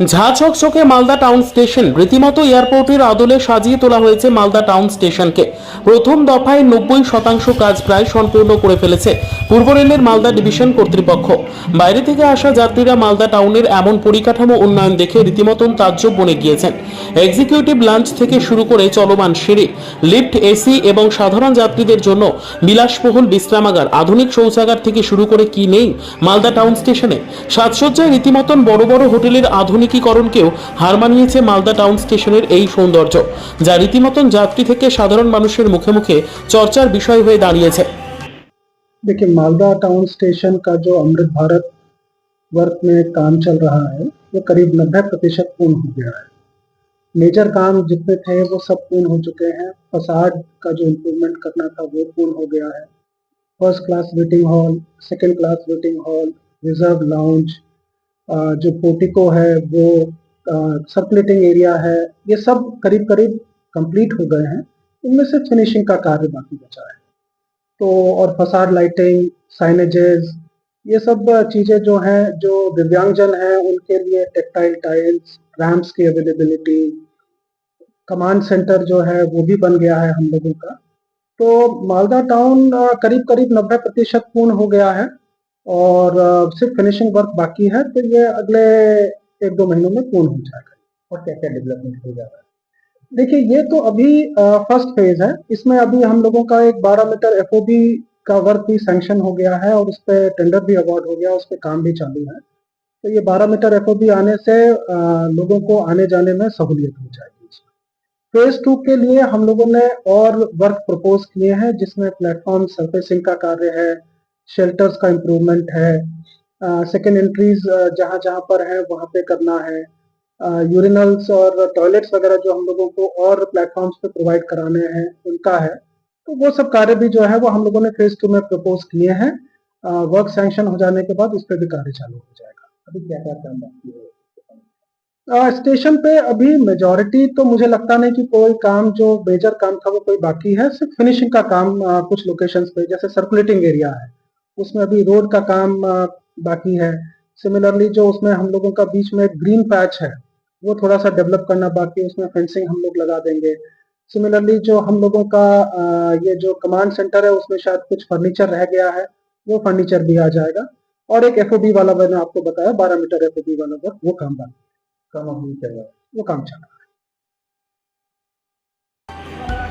ঝা চকচকে Malda town station. রীতিমতো এয়ারপোর্টের আদলে সাজিয়ে তোলা হয়েছে মালদা টাউন স্টেশনকে। প্রথম দফায় নব্বই শতাংশ কাজ প্রায় সম্পূর্ণ করে ফেলেছে পূর্ব রেলের মালদা ডিভিশন কর্তৃপক্ষ। বাইরে থেকে আসা যাত্রীরা মালদা টাউনের এমন পরিকাঠামো উন্নয়ন দেখে রীতিমতন তাজ্জব বনে গিয়েছেন। এক্সিকিউটিভ লাঞ্চ থেকে শুরু করে চলমান সিঁড়ি, লিফট, এসি এবং সাধারণ যাত্রীদের জন্য বিলাসবহুল বিশ্রামাগার, আধুনিক শৌচাগার থেকে শুরু করে কি নেই মালদা টাউন স্টেশনে। সাজসজ্জায় রীতিমতন বড় বড় হোটেলের আধুনিকীকরণকেও হার মানিয়েছে মালদা টাউন স্টেশনের এই সৌন্দর্য যা রীতিমতন যাত্রী থেকে সাধারণ মানুষের মুখে মুখে চর্চার বিষয় হয়ে দাঁড়িয়েছে देखिए मालदा टाउन स्टेशन का जो अमृत भारत वर्क में काम चल रहा है वो करीब नब्बे प्रतिशत पूर्ण हो गया है मेजर काम जितने थे वो सब पूर्ण हो चुके हैं फसाड का जो इम्प्रूवमेंट करना था वो पूर्ण हो गया है first class waiting hall second class waiting hall reserve lounge जो पोर्टिको है, वो सर्कुलेटिंग एरिया है, ये सब करीब करीब कंप्लीट हो गए हैं। इनमें से फिनिशिंग का कार्य बाकी बचा है। तो और फसाड लाइटिंग साइनेजेस ये सब चीज़ें जो हैं, जो दिव्यांगजन हैं, उनके लिए टेक्टाइल टाइल्स रैम्प्स की अवेलेबिलिटी कमांड सेंटर जो है, वो भी बन गया है हम लोगों का। तो मालदा टाउन करीब करीब नब्बे प्रतिशत पूर्ण हो गया है। और सिर्फ़ फिनिशिंग वर्क बाकी है तो ये अगले एक दो महीनों में पूर्ण हो जाएगा और क्या क्या डेवलपमेंट हो जाएगा। देखिए, ये तो अभी फ़र्स्ट फ़ेज़ है। इसमें अभी हम लोगों का एक 12 मीटर एफओबी का वर्क भी सैंक्शन हो गया है और उस पर टेंडर भी अवार्ड हो गया उस पर काम भी चालू है। तो ये 12 मीटर एफओबी आने से लोगों को आने जाने में सहूलियत हो जाएगी फ़ेज़ टू के लिए हम लोगों ने और वर्क प्रपोज किए हैं, जिसमें प्लेटफॉर्म सरफेसिंग का कार्य है शेल्टर्स का इम्प्रूवमेंट है। सेकेंड एंट्रीज जहाँ जहाँ पर है वहाँ पे करना है। यूरिनल्स uh, और टॉयलेट्स वगैरह जो हम लोगों को और प्लेटफॉर्म्स पे प्रोवाइड कराने हैं उनका है। तो वो सब कार्य भी जो है वो हम लोगों ने फ़ेज़ टू में प्रपोज किए हैं। वर्क सैंक्शन हो जाने के बाद उस पर भी कार्य चालू हो जाएगा। अभी क्या क्या काम बाकी है? स्टेशन पे अभी मेजोरिटी तो मुझे लगता नहीं कि कोई काम जो मेजर काम था वो कोई बाकी है। सिर्फ़ फिनिशिंग का काम कुछ लोकेशंस पे जैसे सर्कुलेटिंग एरिया है। उसमें अभी रोड का काम बाकी है। सिमिलरली जो उसमें हम लोगों का बीच में ग्रीन पैच है, वो थोड़ा सा डेवलप करना बाकी है, उसमें फेंसिंग हम लोग लगा देंगे। सिमिलरली जो हम लोगों का ये जो कमांड सेंटर है, उसमें शायद कुछ फर्नीचर रह गया है, वो फर्नीचर भी आ जाएगा। और एक एफ़ वाला मैंने आपको बताया, बारह मीटर एफ़ वाला वर्क वो काम बाकी काम अभी चल रहा है वो काम चल रहा है।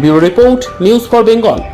Bureau report, news for Bengal.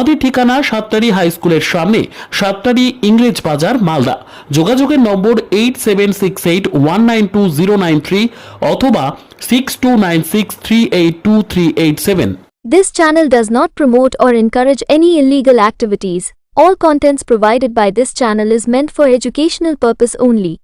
আমাদের ঠিকানা সাতটারি হাই স্কুলের সামনে সাতটারি ইংরেজ বাজার মালদা যোগাযোগের নম্বর eight seven six eight one nine two zero nine three অথবা six two nine six three eight two three eight seven This channel does not promote or encourage any illegal activities. All contents provided by this channel is meant for educational purpose only.